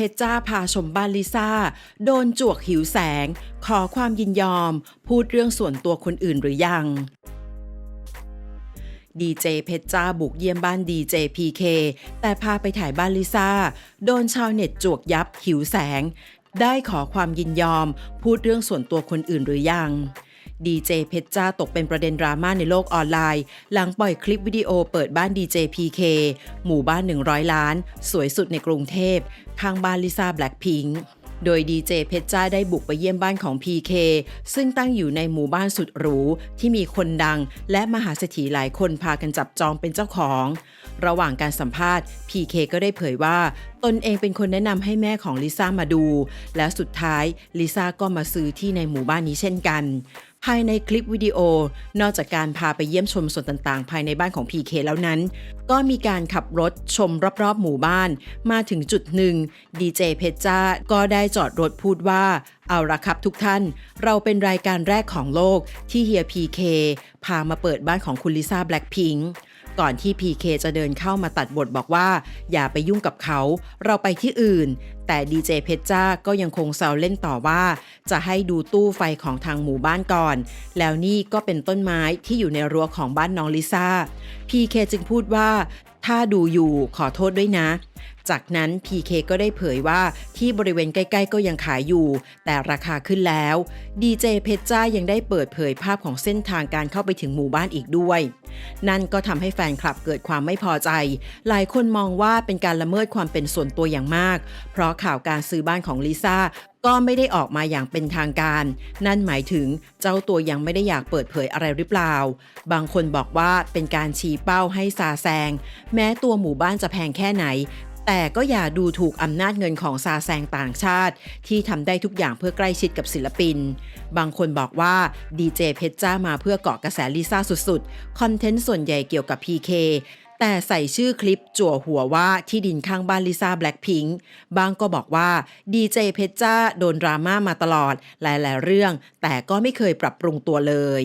เพชรจ้าพาชมบ้านลิซ่า โดนจวกหิวแสง ขอความยินยอม พูดเรื่องส่วนตัวคนอื่นหรือยังดีเจเพชรจ้าบุกเยี่ยมบ้านดีเจพีเคแต่พาไปถ่ายบ้านลิซ่า โดนชาวเน็ตจวกยับหิวแสง ได้ขอความยินยอม พูดเรื่องส่วนตัวคนอื่นหรือยัง ดีเจเพชรจ้าตกเป็นประเด็นดราม่าในโลกออนไลน์ หลังปล่อยคลิปวิดีโอเปิดบ้านดีเจพีเคหมู่บ้าน 100 ล้าน สวยสุดในกรุงเทพ ข้างบ้านลิซ่าแบล็คพิงค์โดยดีเจเพชรจ้าได้บุกไปเยี่ยมบ้านของ PK ซึ่งตั้งอยู่ในหมู่บ้านสุดหรู ที่มีคนดัง และมหาเศรษฐีหลายคนพากันจับจองเป็นเจ้าของ ระหว่างการสัมภาษณ์ PK ก็ได้เผยว่าตนเองเป็นคนแนะนำให้แม่ของลิซ่ามาดู และสุดท้ายลิซ่าก็มาซื้อที่ในหมู่บ้านนี้เช่นกัน ภายในคลิปวิดีโอ นอกจากการพาไปเยี่ยมชมส่วนต่างๆ ภายในบ้านของ PK แล้วนั้น ก็มีการขับรถชมรอบๆ หมู่บ้าน มาถึงจุดหนึ่งดีเจเพชจ้าก็ได้จอดรถพูดว่า เอาละครับทุกท่าน เราเป็นรายการแรกของโลกที่เฮีย PK พามาเปิดบ้านของคุณลิซ่าแบล็คพิงค์ ก่อนที่ PK จะเดินเข้ามาตัดบทบอกว่า อย่าไปยุ่งกับเขา เราไปที่อื่น แต่ดีเจเพชรจ้าก็ยังคงแซวเล่นต่อว่า จะให้ดูตู้ไฟของทางหมู่บ้านก่อน แล้วนี่ก็เป็นต้นไม้ที่อยู่ในรั้วของบ้านน้องลิซ่า PK จึงพูดว่าถ้าดูอยู่ขอโทษด้วยนะ จากนั้น PK ก็ได้เผยว่าที่บริเวณใกล้ๆ ก็ยังขายอยู่ แต่ราคาขึ้นแล้วดีเจเพชรจ้ายังได้เปิดเผยภาพของเส้นทางการเข้าไปถึงหมู่บ้านอีกด้วย นั่นก็ทำให้แฟนคลับเกิดความไม่พอใจ หลายคนมองว่าเป็นการละเมิดความเป็นส่วนตัวอย่างมาก เพราะข่าวการซื้อบ้านของลิซ่าก็ไม่ได้ออกมาอย่างเป็นทางการ นั่นหมายถึงเจ้าตัวยังไม่ได้อยากเปิดเผยอะไรหรือเปล่า บางคนบอกว่าเป็นการชี้เป้าให้ซาแซง แม้ตัวหมู่บ้านจะแพงแค่ไหน แต่ก็อย่าดูถูกอำนาจเงินของซาแซงต่างชาติ ที่ทำได้ทุกอย่างเพื่อใกล้ชิดกับศิลปิน บางคนบอกว่าดีเจเพชรจ้ามาเพื่อเกาะกระแสลิซ่าสุดๆ คอนเทนต์ส่วนใหญ่เกี่ยวกับ PK แต่ใส่ชื่อคลิปจั่วหัวว่าที่ดินข้างบ้านลิซ่าแบล็คพิงค์บางก็บอกว่าดีเจเพชรจ้าโดนดราม่ามาตลอดหลาย ๆ เรื่อง แต่ก็ไม่เคยปรับปรุงตัวเลย